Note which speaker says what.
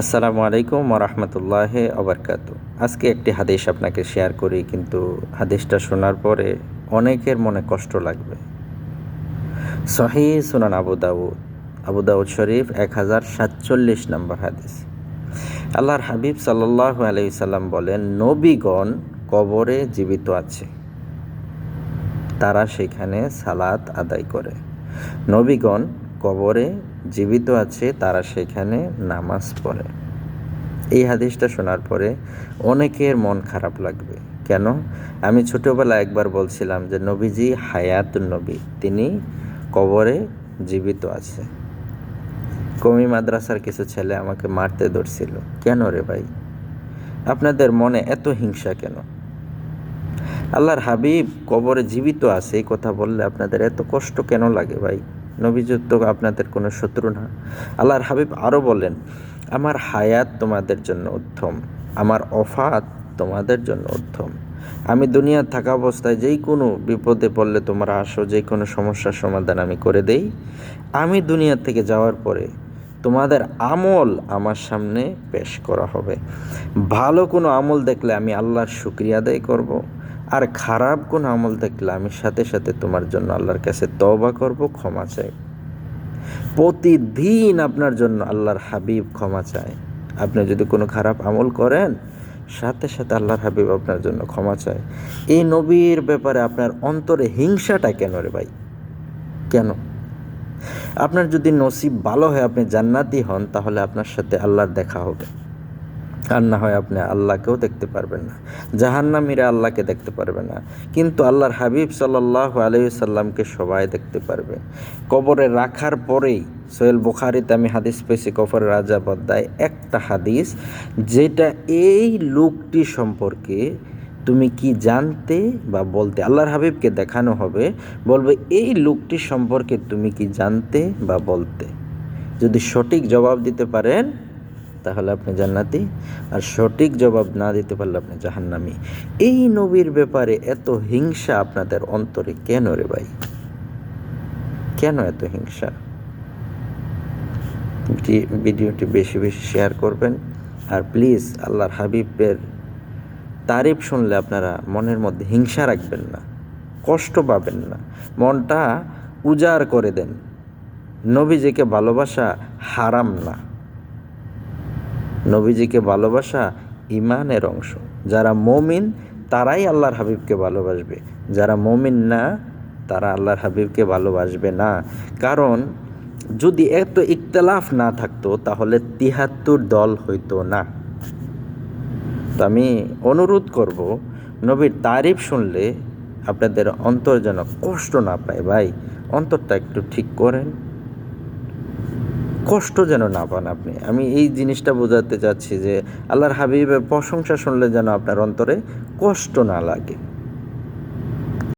Speaker 1: আসসালামু আলাইকুম ওরহমতুল্লাহ অবরকাত আজকে একটি হাদিস আপনাকে শেয়ার করি, কিন্তু হাদিসটা শোনার পরে অনেকের মনে কষ্ট লাগবে। সহি সুনান আবু দাউদ। আবু দাউদ শরীফ এক হাজার সাতচল্লিশ নম্বর হাদিস। আল্লাহর হাবিব সাল্লাহ আলাইসাল্লাম বলেন, নবীগণ কবরে জীবিত আছে। তারা সেখানে সালাত আদায় করে। নবীগণ কবরে জীবিত আছে, তারা সেখানে নামাজ পড়ে। এই হাদিসটা শোনার পরে অনেকের মন খারাপ লাগবে। কেন? আমি ছোটোবেলা একবার বলছিলাম যে, নবীজি হায়াত নবী, তিনি কবরে জীবিত আছে। কমি মাদ্রাসার কিছু ছেলে আমাকে মারতে ধরছিল। কেন রে ভাই? আপনাদের মনে এত হিংসা কেন? আল্লাহর হাবিব কবরে জীবিত আছে, এই কথা বললে আপনাদের এত কষ্ট কেন লাগে ভাই? নবীযুক্ত আপনাদের কোনো শত্রু না। আল্লাহর হাবিব আরও বলেন আমার হায়াত তোমাদের জন্য উত্তম, আমার অফাত তোমাদের জন্য উত্তম। আমি দুনিয়া থাকা অবস্থায় যেই কোনো বিপদে পড়লে তোমরা আসো যে কোনো সমস্যার সমাধান আমি করে দেই। আমি দুনিয়া থেকে যাওয়ার পরে তোমাদের আমল আমার সামনে পেশ করা হবে। ভালো কোনো আমল দেখলে আমি আল্লাহর শুক্রিয়া আদায় করব। আর খারাপ কোনো আমল দেখলে আমি সাথে সাথে তোমার জন্য আল্লাহর কাছে তওবা করব, ক্ষমা চাই। প্রতিদিন আপনার জন্য আল্লাহর হাবিব ক্ষমা চায় আপনি যদি কোনো খারাপ আমল করেন, সাথে সাথে আল্লাহর হাবিব আপনার জন্য ক্ষমা চায় এই নবীর ব্যাপারে আপনার অন্তরে হিংসাটা কেন রে ভাই? কেন? আপনার যদি নসিব ভালো হয়, আপনি জান্নাতি হন, তাহলে আপনার সাথে আল্লাহর দেখা হবে। আর না হয় আপনি আল্লাহকেও দেখতে পারবেন না। জাহান্নামীরা আল্লাহকে দেখতে পারবে না। কিন্তু আল্লাহর হাবিব সাল্লাহ আলাইসাল্লামকে সবাই দেখতে পারবে। কবরে রাখার পরেই সোহেল বুখারিতে আমি হাদিস পেয়েছি কবরের রাজা বদ্দায় একটা হাদিস, যেটা এই লোকটি সম্পর্কে তুমি কি জানতে বা বলতে, আল্লাহর হাবিবকে দেখানো হবে, বলবে এই লোকটি সম্পর্কে তুমি কি জানতে বা বলতে? যদি সঠিক জবাব দিতে পারেন তাহলে আপনি জান্নাতি। আর সঠিক জবাব না দিতে পারলে আপনি জাহান্নামি। এই নবীর ব্যাপারে এত হিংসা আপনাদের অন্তরে কেন রে ভাই? কেন এত হিংসা? ভিডিওটি বেশি বেশি শেয়ার করবেন। আর প্লিজ আল্লাহর হাবিবের তারিফ শুনলে আপনারা মনের মধ্যে হিংসা রাখবেন না, কষ্ট পাবেন না। মনটা উজাড় করে দেন। নবীজিকে ভালোবাসা হারাম না। নবীজিকে ভালোবাসা ইমানের অংশ। যারা মমিন, তারাই আল্লাহর হাবিবকে ভালোবাসবে। যারা মমিন না, তারা আল্লাহর হাবিবকে ভালোবাসবে না। কারণ, যদি এত ইখতলাফ না থাকতো, তাহলে তিহাত্তর দল হইতো না। তো আমি অনুরোধ করব, নবীর তারিফ শুনলে আপনাদের অন্তর যেন কষ্ট না পায়। ভাই, অন্তরটা একটু ঠিক করেন। কষ্ট যেন না পান আপনি। আমি এই জিনিসটা বোঝাতে চাচ্ছি যে আল্লাহর হাবিবের প্রশংসা শুনলে যেন আপনার অন্তরে কষ্ট না লাগে।